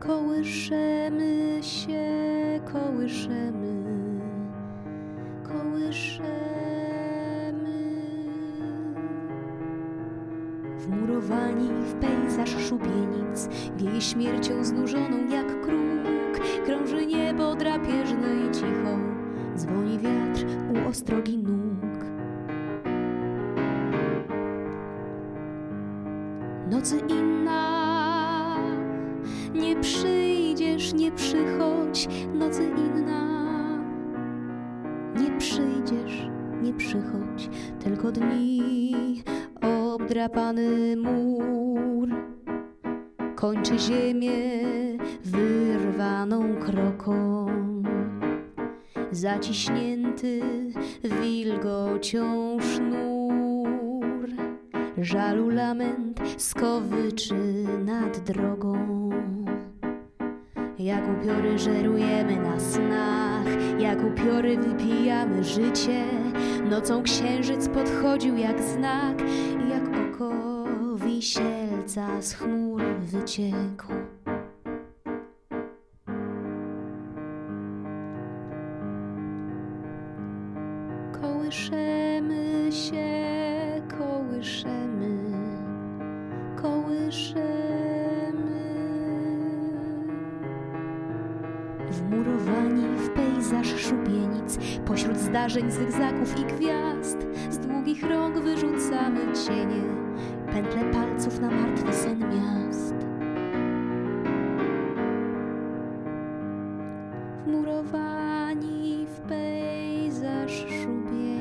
Kołyszemy się, kołyszemy, kołyszemy. Wmurowani w pejzaż szubienic, wieje śmiercią znużoną jak kruk. Krąży niebo drapieżne i cicho, dzwoni wiatr u ostrogi nóg. Nocy inna, przyjdziesz, nie przychodź, nocy inna. Nie przyjdziesz, nie przychodź, tylko dni obdrapany mur kończy ziemię wyrwaną kroką. Zaciśnięty wilgocią sznur, żalu lament skowyczy nad drogą. Jak upiory żerujemy na snach, jak upiory wypijamy życie. Nocą księżyc podchodził jak znak, jak oko wisielca z chmur wyciekł. Kołyszemy się, kołyszemy. Wmurowani w pejzaż szubienic, pośród zdarzeń zygzaków i gwiazd, z długich rąk wyrzucamy cienie, pętle palców na martwy sen miast. Wmurowani w pejzaż szubienic.